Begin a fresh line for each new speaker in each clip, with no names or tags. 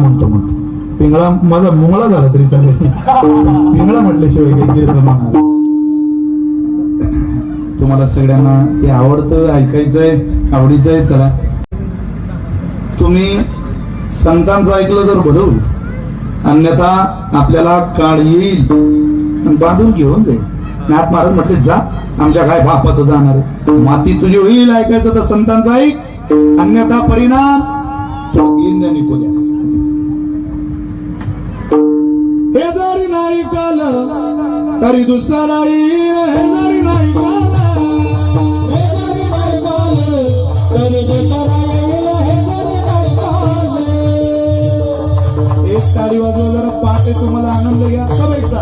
म्हणतो मग पिंगळा माझा मुंगळा झाला तरी चालेल. पिंगळा म्हटल्याशिवाय तुम्हाला सगळ्यांना हे आवडतं ऐकायचंय आहे चला. तुम्ही संतांचं ऐकलं तर बदलू अन्यथा आपल्याला काळ येईल. बांधून घेऊन जाईल. नाथ महाराज म्हटले जा आमच्या काय बापाचं जाणार माती तुझी होईल ऐकायचं तर संतांचा ऐक. अन्यथा परिणाम तो येईल बेजारी नाही काल तरी दुसरा नाही. बेजारी नाही तरी दुसरा एक तारी वाजवा जरा पाहते तुम्हाला आनंद घ्या. सभेचा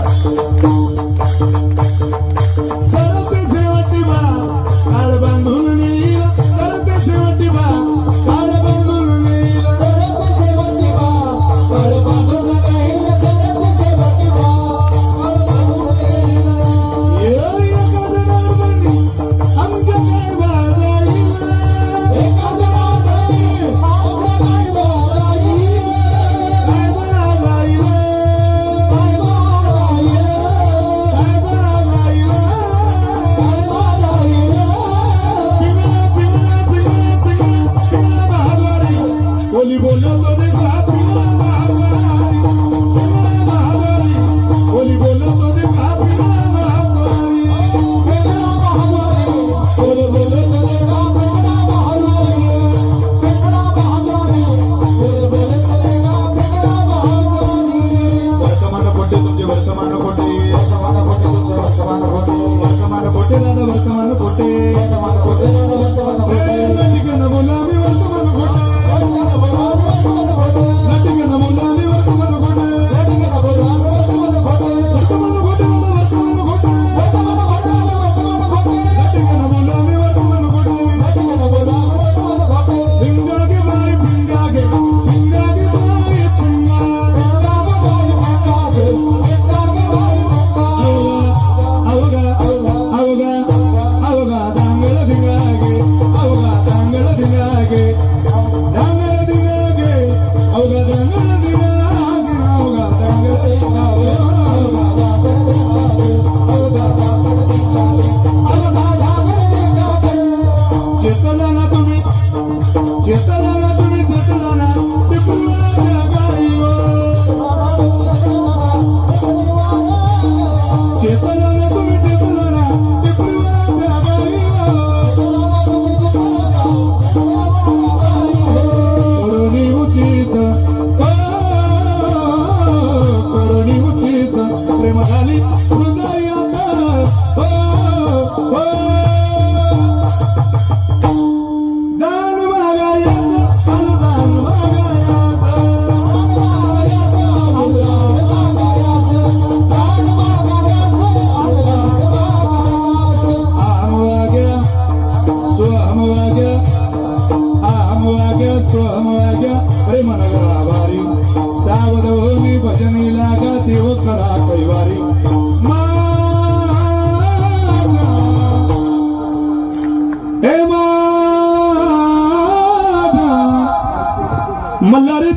Malari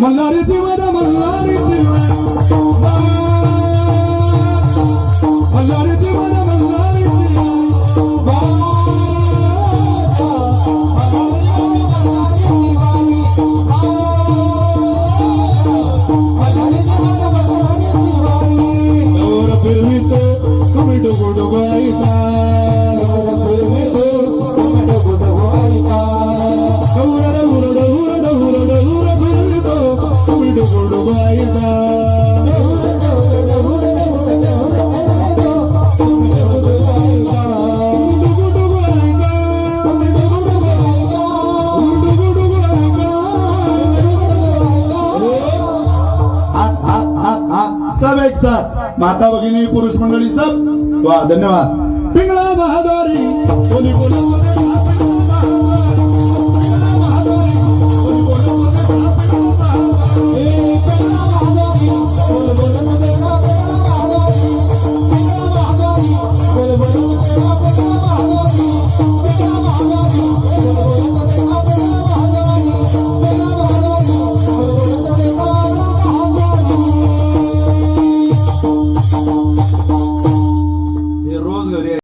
मल्हार दिवा माता भगिनी पुरुष मंडळी सब वा धन्यवाद. पिंगळा महादारी कोणी बोलत